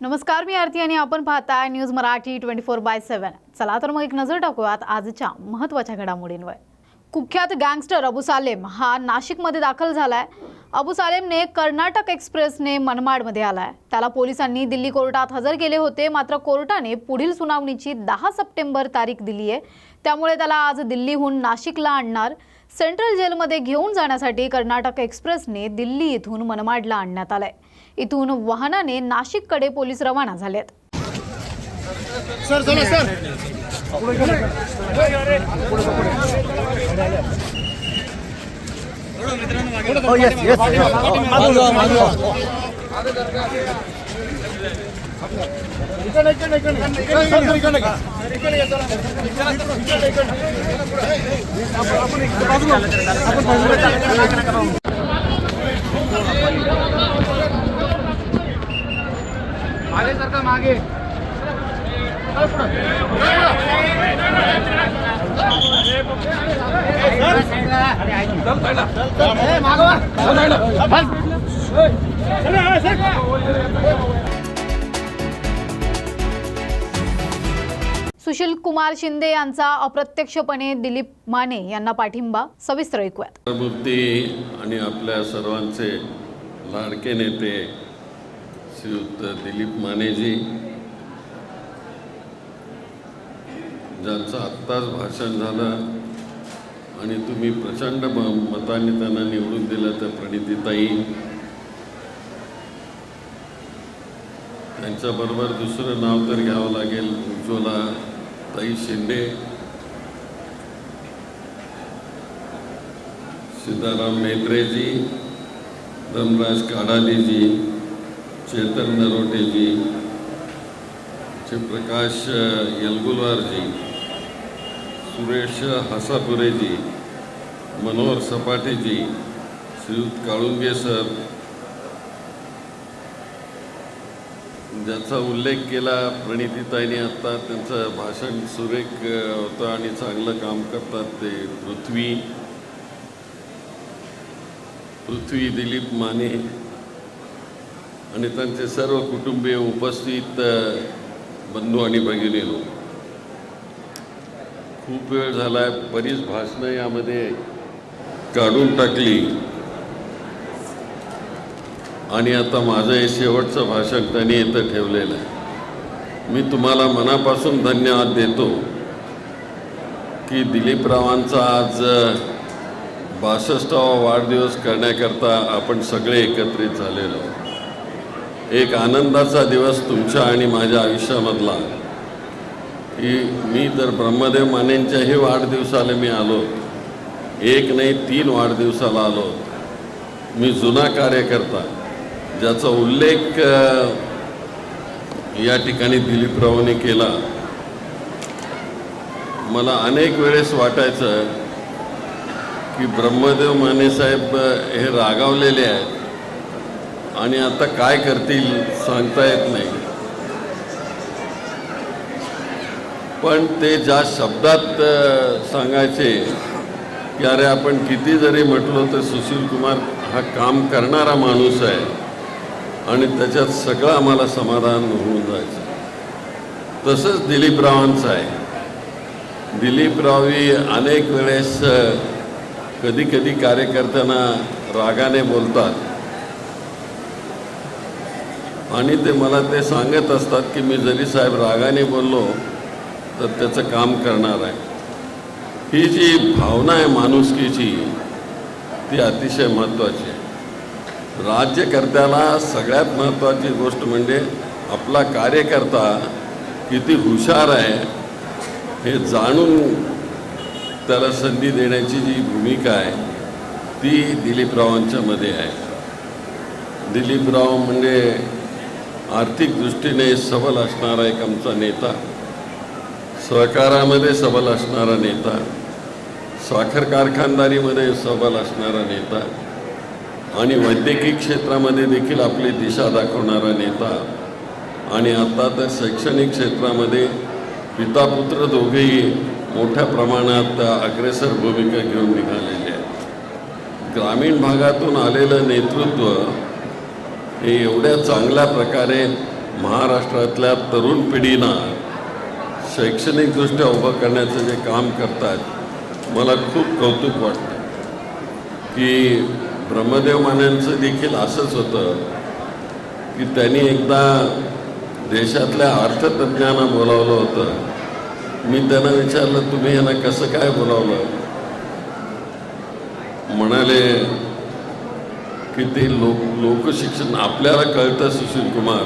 नमस्कार मी आरती आणि आपण पाहताय news Marathi twenty four by seven. चला तर मग एक नजर टाकूयात आजच्या महत्त्वाच्या घडामोडींवर. कुख्यात गँगस्टर अबू सालेम हा नाशिकमध्ये दाखल झालाय. अबू सालेमने कर्नाटक एक्सप्रेसने मनमाडमध्ये आलाय. त्याला पोलिसांनी दिल्ली कोर्टात हजर केले होते मात्र कोर्टाने पुढील सुनावणीची दहा सप्टेंबर तारीख दिली आहे त्यामुळे त्याला आज दिल्लीहून नाशिकला आणणार. सेंट्रल जेलमध्ये घेऊन जाण्यासाठी कर्नाटक एक्सप्रेसने दिल्ली इथून मनमाडला आणण्यात आलंय. इथून वाहनाने नाशिककडे पोलीस रवाना झालेत. सर चला सर. Oh, बाजूला मागे? सर का मागे सुशील कुमार शिंदे यांचा अप्रत्यक्षपणे दिलीप माने यांना पाठिंबा सविस्तर ऐकूयात. मूर्ती आणि आपल्या सर्वांचे लाडके नेते श्रीयुक्त दिलीप मानेजी ज्यांचं आत्ताच भाषण झालं आणि तुम्ही प्रचंड म मताने त्यांना निवडून दिलं तर प्रणितीताई. त्यांच्याबरोबर दुसरं नाव तर घ्यावं लागेल उज्ज्वला ताई शिंदे. सीताराम मेत्रेजी धनराज काडालीजी चेतन नरोटेजी प्रकाश यलगुलवारजी सुरेश हसापुरेजी मनोहर सपाटेजी श्रीयुत काळुंगे सर ज्याचा उल्लेख केला प्रणितीताईने आत्ता त्यांचं भाषण सुरेख होतं आणि चांगलं काम करतात ते पृथ्वी. पृथ्वी दिलीप माने. आणि त्यांचे सर्व कुटुंबीय उपस्थित बंधू आणि भगिनीनो खूप वेळ झाला आहे बरीच भाषणं यामध्ये काढून टाकली. आणि आता माझं हे शेवटचं भाषण त्यांनी इथं ठेवलेलं आहे. मी तुम्हाला मनापासून धन्यवाद देतो की दिलीपरावांचा आज बासष्टावा वाढदिवस करण्याकरता आपण सगळे एकत्रित झालेलो एक आनंदाचा दिवस तुमच्या आणि माझ्या आयुष्यामधला. की मी तर ब्रह्मदेव मानेंच्याही वाढदिवसाला मी आलो. एक नाही तीन वाढदिवसाला आलो. मी जुना कार्यकर्ता. ज्याचा उल्लेख या ठिकाणी दिलीपरावने केला. मला अनेक वेळेस वाटायचं की ब्रह्मदेव माने साहेब हे रागावलेले आहेत. आणि आता काय करतील सांगता येत नाही. पण ते ज्या शब्दात सांगायचे की अरे आपण किती जरी म्हटलो तर सुशील कुमार हा काम करणारा माणूस आहे आणि त्याच्यात सगळं आम्हाला समाधान होऊन जायचं. तसंच दिलीपरावांचं आहे. दिलीपरावी अनेक वेळेस कधी कधी कार्यकर्त्यांना रागाने बोलतात. आणि ते मला ते सांगत असतात की मी जरी साहेब रागाने बोललो तर त्याचं काम करणार आहे. ही जी भावना आहे माणुसकीची ती अतिशय महत्त्वाची आहे. राज्यकर्त्याला सगळ्यात महत्त्वाची गोष्ट म्हणजे आपला कार्यकर्ता किती हुशार आहे हे जाणून त्याला संधी देण्याची जी भूमिका आहे ती दिलीपरावांच्यामध्ये आहे. दिलीपराव म्हणजे आर्थिक दृष्टीने सबल असणारा एक आमचा नेता सहकारामध्ये सबल असणारा नेता साखर कारखानदारीमध्ये सबल असणारा नेता आणि वैद्यकीय क्षेत्रामध्ये देखील आपली दिशा दाखवणारा नेता आणि आता तर शैक्षणिक क्षेत्रामध्ये पितापुत्र दोघेही मोठ्या प्रमाणात अग्रेसर भूमिका घेऊन निघालेले आहेत. ग्रामीण भागातून आलेलं नेतृत्व हे एवढ्या चांगल्या प्रकारे महाराष्ट्रातल्या तरुण पिढीना शैक्षणिकदृष्ट्या उभं करण्याचं जे काम करतात मला खूप कौतुक वाटतं. की ब्रह्मदेव मान्यांचं देखील असंच होतं की त्यांनी एकदा देशातल्या अर्थतज्ञांना बोलावलं होतं. मी त्यांना विचारलं तुम्ही यांना कसं काय बोलावलं? म्हणाले की ते लोक लोकशिक्षण आपल्याला कळतं सुशील कुमार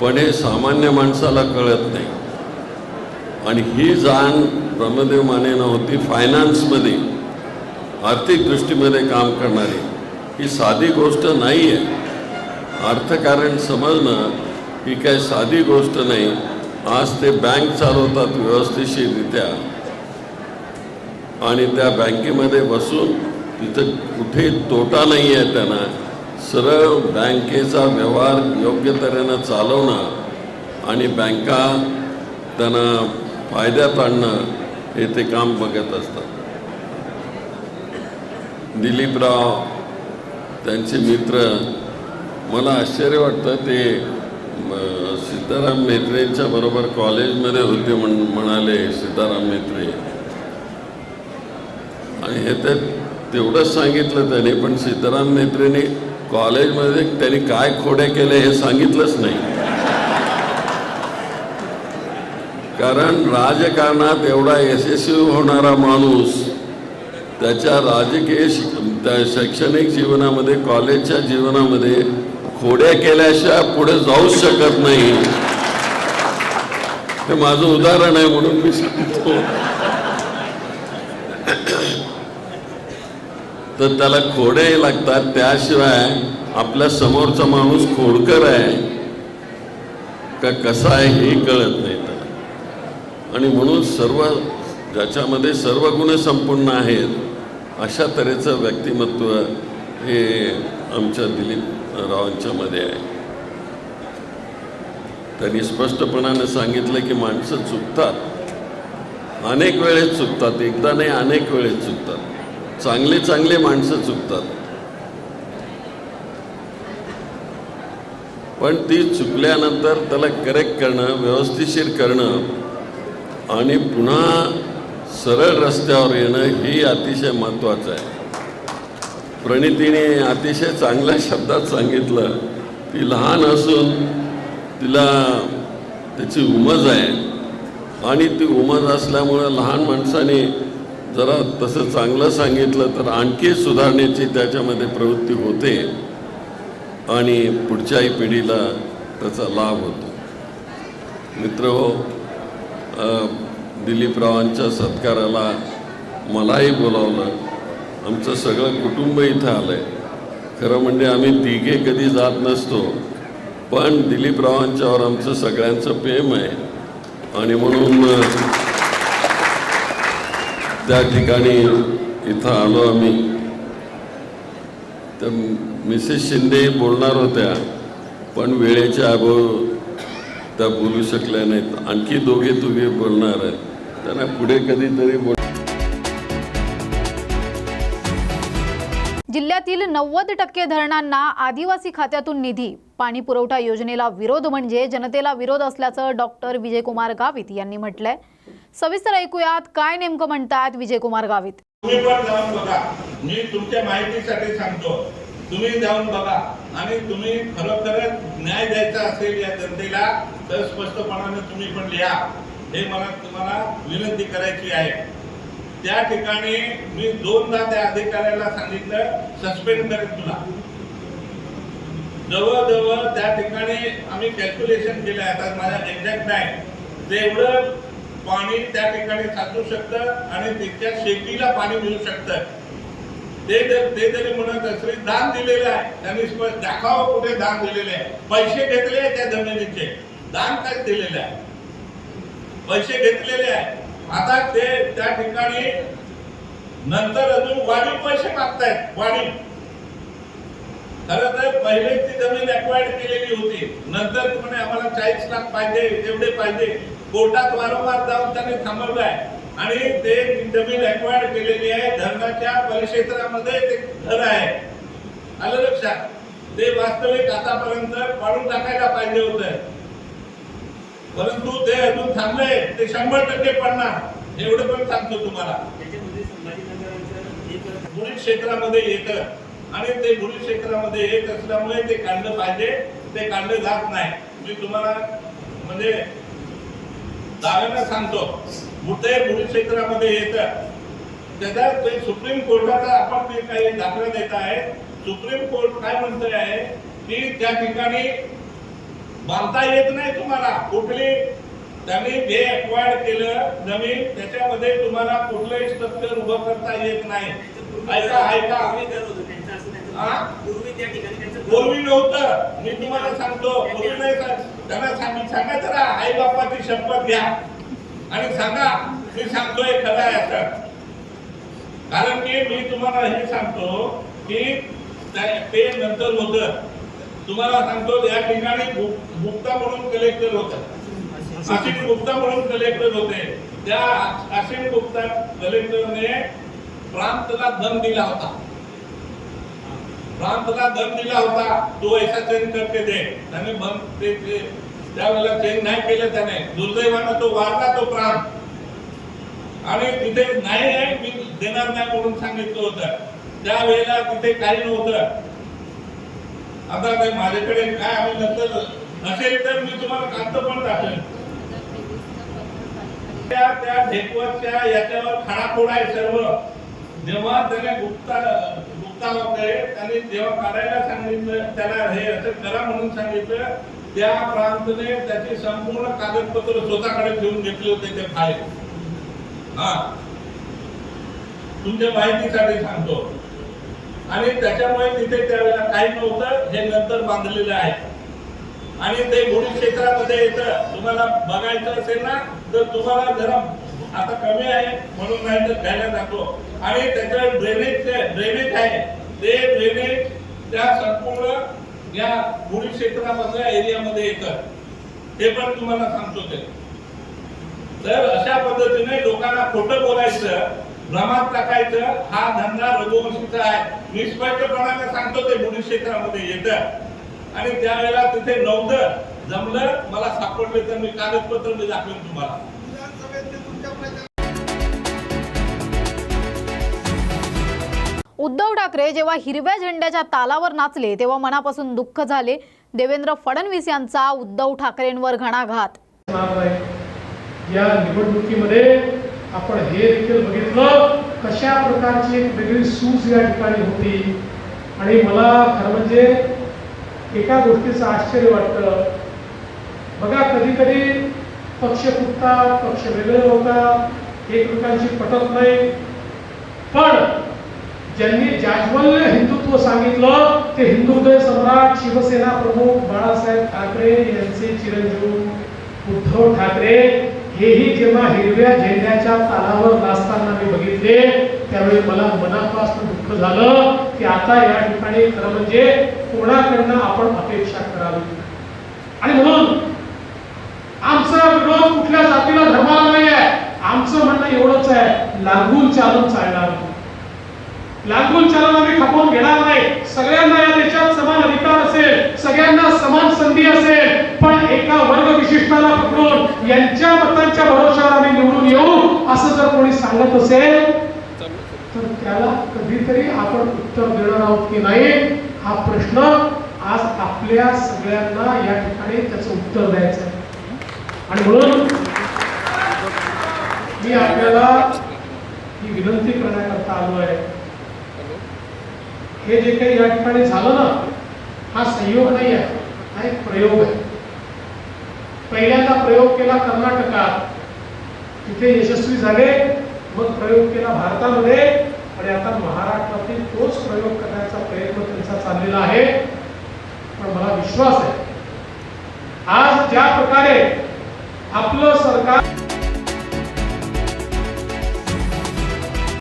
पण हे सामान्य माणसाला कळत नाही. आणि ही जाण ब्रह्मदेव मानेनं होती फायनान्समध्ये आर्थिक दृष्टीमध्ये काम करणारी. ही साधी गोष्ट नाही आहे अर्थकारण समजणं ही काही साधी गोष्ट नाही. आज ते बँक चालवतात व्यवस्थितशीररित्या आणि त्या बँकेमध्ये बसून तिथं कुठे तोटा नाही आहे त्यांना. सरळ बँकेचा व्यवहार योग्य तऱ्हेनं चालवणं आणि बँका त्यांना फायद्यात आणणं हे ते काम बघत असतात. दिलीपराव त्यांचे मित्र मला आश्चर्य वाटतं ते सीताराम मेत्रेंच्या बरोबर कॉलेजमध्ये होते म्हण म्हणाले सीताराम मेत्रे. आणि हे तर तेवढंच सांगितलं त्याने पण सीताराम मेत्रेने कॉलेजमध्ये त्यांनी काय खोड्या केल्या हे सांगितलंच नाही. कारण राजकारणात एवढा यशस्वी होणारा माणूस त्याच्या राजकीय त्या शैक्षणिक जीवनामध्ये कॉलेजच्या जीवनामध्ये खोड्या केल्याशिवाय पुढे जाऊच शकत नाही. हे माझं उदाहरण आहे म्हणून मी सांगतो. तर त्याला खोडे लागतात. त्याशिवाय आपल्या समोरचा माणूस खोडकर आहे. का कसा आहे हे कळत नाही त्याला. आणि म्हणून सर्व ज्याच्यामध्ये सर्व गुण संपूर्ण आहेत अशा तऱ्हेचं व्यक्तिमत्व हे आमच्या दिलीप रावांच्यामध्ये आहे. त्यांनी स्पष्टपणाने सांगितलं की माणसं चुकतात. अनेक वेळेस चुकतात. एकदा नाही अनेक वेळेस चुकतात. चांगले चांगले माणसं चुकतात. पण ती चुकल्यानंतर त्याला करेक्ट करणं व्यवस्थिशीर करणं आणि पुन्हा सरळ रस्त्यावर येणं ही अतिशय महत्त्वाचं आहे. प्रणितीने अतिशय चांगल्या शब्दात सांगितलं ती लहान असून तिला त्याची उमज आहे आणि ती उमज असल्यामुळं लहान माणसाने जरा तसं चांगलं सांगितलं तर आणखी सुधारण्याची त्याच्यामध्ये प्रवृत्ती होते आणि पुढच्याही पिढीला त्याचा लाभ होतो. मित्र हो दिलीपरावांच्या सत्काराला मलाही बोलावलं. आमचं सगळं कुटुंब इथं आलं आहे खरं म्हणजे आम्ही तिघे कधी जात नसतो पण दिलीपरावांच्यावर आमचं सगळ्यांचं प्रेम आहे. आणि म्हणून त्या ठिकाणी इथं आलो आम्ही. तर मिसेस शिंदे बोलणार होत्या पण वेळेच्या अभाव त्या बोलू शकल्या नाहीत. आणखी दोघे तुघे बोलणार आहेत. त्यांना पुढे कधीतरी बोल जिल्ह्यातील नव्वद टक्के धरणांना आदिवासी खात्यातून निधी पाणी पुरवठा योजनेला विरोध म्हणजे जनतेला विरोध असल्याचं डॉक्टर विजयकुमार गावित यांनी म्हटलंय. सविस्तर ऐकूयात काय नेमकं म्हणतात विजयकुमार गावित. तुम्ही पण जाऊन बघा. मी तुमच्या माहितीसाठी सांगतो. तुम्ही जाऊन बघा. आणि तुम्ही खरोखरच न्याय द्यायचा असेल या जनतेला तर स्पष्टपणाने तुम्ही पण लिहा. हे मला तुम्हाला विनंती करायची आहे. त्या ठिकाणी मी दोनदा त्या अधिकाऱ्याला सांगितलं सस्पेंड करेन तुला. जवळजवळ त्या ठिकाणी आम्ही कॅल्क्युलेशन केलं. आहे आता माझ्या एक्झॅक्ट नाही तेवढं पाणी त्या ठिकाणी साचू शकतं आणि त्याच्या शेतीला पाणी मिळू शकतं. ते ते तरी म्हणत असले दान दिलेलं आहे. त्यांनी स्पष्ट दाखवावं कुठे दान दिलेले आहे. पैसे घेतले आहे त्या जमिनीचे. दान काय दिलेले आहे? पैसे घेतलेले आहे आता ते त्या ठिकाणी नंतर अजून वाढीव पैसे मागतायत वाढीव. खरं तर पहिले ती जमीन अक्वायर्ड केलेली होती. नंतर म्हणे आम्हाला चाळीस लाख पाहिजे एवढे पाहिजे. कोर्टात वारंवार जाऊन त्यांनी थांबवलंय. आणि ते जमीन अक्वायर्ड केलेली आहे. धरणाच्या परिक्षेत्रामध्ये ते घर आहे. आलं लक्षात? ते वास्तविक आतापर्यंत पाडून टाकायला पाहिजे होतं. परंतु ते अजून थांबले. ते शंभर टक्के पडणार. एवढं पण सांगतो तुम्हाला. बुडी क्षेत्रामध्ये येतं. आणि ते बुडी क्षेत्रामध्ये येत असल्यामुळे ते काढलं पाहिजे. ते काढलं जात नाही. मी तुम्हाला म्हणजे दाव्यानं सांगतो बुटे बुडी क्षेत्रामध्ये येतं त्याचा ते सुप्रीम कोर्टाचा आपण जे काही दाखला देत आहे सुप्रीम कोर्ट काय म्हणतोय आहे की त्या ठिकाणी बांधता येत नाही तुम्हाला. कुठली? त्यांनी जे अक्वायर्ड केलं जमीन त्याच्यामध्ये तुम्हाला कुठलंही स्ट्रक्चर उभं करता येत नाही. ऐका ऐका. पूर्वी नव्हतं. मी तुम्हाला सांगतो पूर्वी नाही सांग- त्यांना सांग सांगा जरा आई बापाची शपथ घ्या. आणि सांगा मी सांगतोय खरं आहे असं. कारण की मी तुम्हाला हे सांगतो की ते नंतर होतं. तुम्हाला सांगतो या ठिकाणी गु- गुप्ता म्हणून कलेक्टर होतं. असीम गुप्ता म्हणून कलेक्टर होते. त्या असीम गुप्ता कलेक्टरने प्रांतला दम दिला होता. प्रांतला दम दिला होता तो ऐसा चेंज करते दे त्याने बंद ते त्यावेळेला चेंज नाही केलं त्याने. दुर्दैवानं तो वारला तो प्राण. आणि तिथे नाही आहे मी देणार नाही म्हणून सांगितलं होतं. त्यावेळेला तिथे काही नव्हतं. आता ते माझ्याकडे काय आम्ही नंतर असेल तर मी तुम्हाला कांत पण टाकेल. त्या त्या ढेकवरच्या याच्यावर खाडाखोड आहे सर्व. जेव्हा त्याने गुप्ता गुप्ता होते त्याने जेव्हा काढायला सांगितलं त्याला हे असं करा म्हणून सांगितलं त्या प्रांतने त्याची संपूर्ण कागदपत्र स्वतःकडे ठेवून घेतले होते ते फाईल हा. तुमच्या माहितीसाठी सांगतो. आणि त्याच्यामुळे तिथे त्यावेळेला काही नव्हतं हे नंतर बांधलेलं आहे. आणि ते बुडी क्षेत्रामध्ये येतं. तुम्हाला बघायचं असेल ना तर तुम्हाला जरा आता कमी आहे म्हणून नाही तर जातो आणि त्याचं ड्रेनेज ड्रेनेज आहे ते ड्रेनेज त्या संपूर्ण या बुडी क्षेत्रामधल्या एरियामध्ये येतं. हे पण तुम्हाला सांगतो ते. तर अशा पद्धतीने लोकांना खोटं बोलायचं भ्रमात टाकायचं हा धंदा रघुवंशीचा आहे. मी स्पष्टपणाने सांगतो ते बुडी क्षेत्रामध्ये येतं. आणि त्यावेळेला तिथे नव्हतं जमलं मला सापडले तर मी कागदपत्र मी दाखवेन तुम्हाला. उद्धव ठाकरे जेव्हा हिरव्या झेंड्याच्या तालावर नाचले तेव्हा मनापासून दुःख झाले. देवेंद्र फडणवीस यांचा उद्धव ठाकरेंवर घणाघात. या निवडणुकीमध्ये आपण हे देखील बघितलं कशा प्रकारची एक वेगळी सूज या ठिकाणी होती. आणि मला खरं म्हणजे एका गोष्टीचं आश्चर्य वाटतं. बघा कधी कधी पक्ष फुटतात पक्ष वेगळे होतात एकमेकांशी पटत नाही पण ज्यांनी जाज्वल्य हिंदुत्व सांगितलं ते हिंदुदय सम्राट शिवसेना प्रमुख बाळासाहेब ठाकरे यांचे चिरंजीव उद्धव ठाकरे. हेही जेव्हा हिरव्या झेंड्याच्या तालावर नाचताना मी बघितले त्यावेळी मला मनापासून दुःख झालं की आता या ठिकाणी खरं म्हणजे कोणाकडनं आपण अपेक्षा करावी? आणि म्हणून आमचा विरोध कुठल्या जातीला धर्माला नाही आहे आमचं म्हणणं एवढंच आहे लागून चालून चालणार नाही. लागून चालून आम्ही खपवून घेणार नाही. सगळ्यांना या देशात समान अधिकार असेल सगळ्यांना समान संधी असेल. पण एका वर्ग विशिष्टाला पकडून यांच्या मतांच्या भरोशावर आम्ही निवडून येऊ असं जर कोणी सांगत असेल तर त्याला कधीतरी आपण उत्तर देणार आहोत की नाही हा प्रश्न आज आपल्या सगळ्यांना या ठिकाणी त्याचं उत्तर द्यायचं आहे. आणि म्हणून मी आपल्याला ही विनंती करण्याकरता आलो आहे. हे जे काही या ठिकाणी झालं ना हा संयोग नाही आहे हा एक प्रयोग आहे. पहिल्यांदा प्रयोग केला कर्नाटकात. तिथे यशस्वी झाले मग प्रयोग केला भारतामध्ये आणि आता महाराष्ट्रातील तोच प्रयोग करण्याचा प्रयत्न त्यांचा चाललेला आहे. पण मला विश्वास आहे आज ज्या प्रकारे आपलं सरकार